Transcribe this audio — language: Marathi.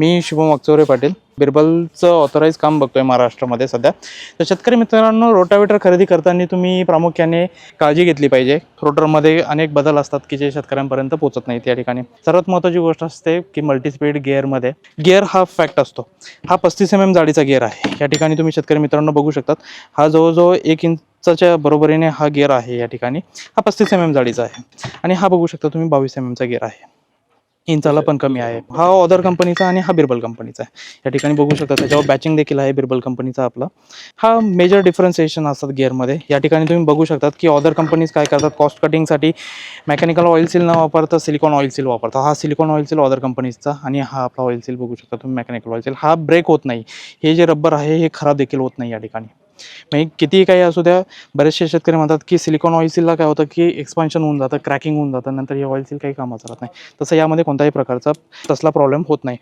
मी शुभम वागचौरे पाटील. बिरबलचं ऑथराईज काम बघतोय महाराष्ट्रामध्ये सध्या. तर शेतकरी मित्रांनो रोटावेटर खरेदी करताना तुम्ही प्रामुख्याने काळजी घेतली पाहिजे. रोटरमध्ये अनेक बदल असतात की जे शेतकऱ्यांपर्यंत पोहोचत नाहीत या ठिकाणी. सर्वात महत्त्वाची गोष्ट असते की मल्टीस्पीड गिअरमध्ये गिअर हा फॅक्ट असतो. हा पस्तीस एम एम जाडीचा गिअर आहे. या ठिकाणी तुम्ही शेतकरी मित्रांनो बघू शकतात. हा जवळजवळ एक इंचाच्या बरोबरीने हा गिअर आहे या ठिकाणी. हा पस्तीस एम एम जाडीचा आहे. आणि हा बघू शकता तुम्ही बावीस एम एमचा गिअर आहे. इंचाला पण कमी आहे. हा ऑदर कंपनीचा आणि हा बिरबल कंपनीचा आहे. या ठिकाणी बघू शकता त्याच्यावर बॅचिंग देखील आहे बिरबल कंपनीचा आपला. हा मेजर डिफरन्सिएशन असतात गिअरमध्ये या ठिकाणी तुम्ही बघू शकतात की ऑदर कंपनीज काय करतात? कॉस्ट कटिंगसाठी मेकॅनिकल ऑइल सील न वापरता सिलिकॉन ऑइल सील वापरता हा सिलिकॉन ऑइल सील ऑदर कंपनीजचा आणि हा आपला ऑइल सील बघू शकता तुम्ही मेकॅनिकल ऑइल सील हा ब्रेक होत नाही. हे जे रबर आहे हे खराब देखील होत नाही या ठिकाणी. म्हणजे कितीही काही असू द्या बरेचसे शेतकरी म्हणतात की सिलिकॉन ऑइल सीलला काय होतं की एक्सपान्शन होऊन जातं क्रॅकिंग होऊन जातं नंतर हे ऑइल सील काही कामाचं राहत नाही. तसं यामध्ये कोणत्याही प्रकारचा तसला प्रॉब्लेम होत नाही.